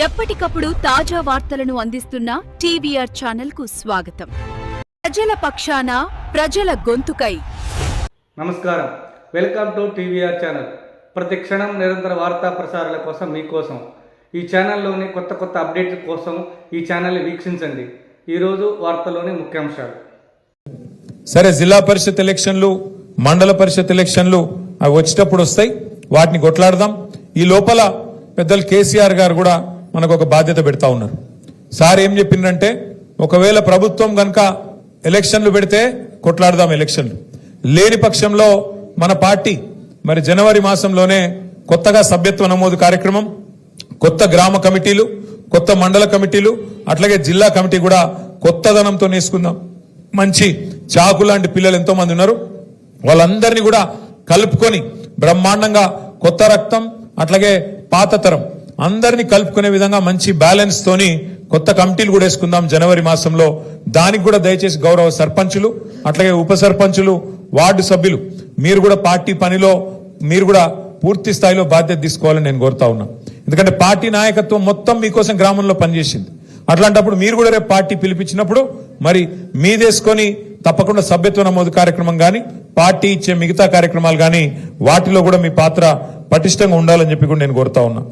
ఎప్పటికప్పుడు తాజా వార్తలను అందిస్తున్న టీవీఆర్ ఛానల్కు స్వాగతం. ప్రజల పక్షాన ప్రజల గొంతుకై. నమస్కారం. Welcome to TVR channel. ప్రతి క్షణం నిరంతర వార్తా ప్రసారాల కోసం మీకోసం. ఈ ఛానల్లోని కొత్త కొత్త అప్డేట్ల కోసం ఈ ఛానల్ని వీక్షించండి. ఈరోజు వార్తలోని ముఖ్యాంశాలు. సరే జిల్లా పరిషత్ ఎలక్షన్లు మండల పరిషత్ ఎలక్షన్లు అవి వచ్చేటప్పుడు వస్తాయి. వాటిని కొట్లాడదాం. ఈ లోపల పెద్దలు కేసీఆర్ గారు కూడా మనకు ఒక బాధ్యత పెడతా ఉన్నారు. సార్ ఏం చెప్పిందంటే ఒకవేళ ప్రభుత్వం కనుక ఎలక్షన్లు పెడితే కొట్లాడదాం ఎలక్షన్లు. లేని పక్షంలో మన పార్టీ మరి జనవరి మాసంలోనే కొత్తగా సభ్యత్వ నమోదు కార్యక్రమం కొత్త గ్రామ కమిటీలు కొత్త మండల కమిటీలు అట్లాగే జిల్లా కమిటీ కూడా కొత్తదనంతో నేసుకుందాం. మంచి చాకు లాంటి పిల్లలు ఎంతో మంది ఉన్నారు. వాళ్ళందరినీ కూడా కలుపుకొని బ్రహ్మాండంగా కొత్త రక్తం అట్లాగే పాత తరం అందరినీ కలుపుకునే విధంగా మంచి బ్యాలెన్స్ తోని కొత్త కమిటీలు కూడా వేసుకుందాం జనవరి మాసంలో. దానికి కూడా దయచేసి గౌరవ సర్పంచులు అట్లాగే ఉప సర్పంచులు వార్డు సభ్యులు మీరు కూడా పార్టీ పనిలో మీరు కూడా పూర్తి స్థాయిలో బాధ్యత తీసుకోవాలని నేను కోరుతా ఉన్నా. ఎందుకంటే పార్టీ నాయకత్వం మొత్తం మీకోసం గ్రామంలో పనిచేసింది. అట్లాంటప్పుడు మీరు కూడా రేపు పార్టీ పిలిపించినప్పుడు మరి మీదేసుకొని తప్పకుండా సభ్యత్వ నమోదు కార్యక్రమం కానీ పార్టీ ఇచ్చే మిగతా కార్యక్రమాలు కానీ వాటిలో కూడా మీ పాత్ర పటిష్టంగా ఉండాలని చెప్పి కూడా నేను కోరుతా ఉన్నా.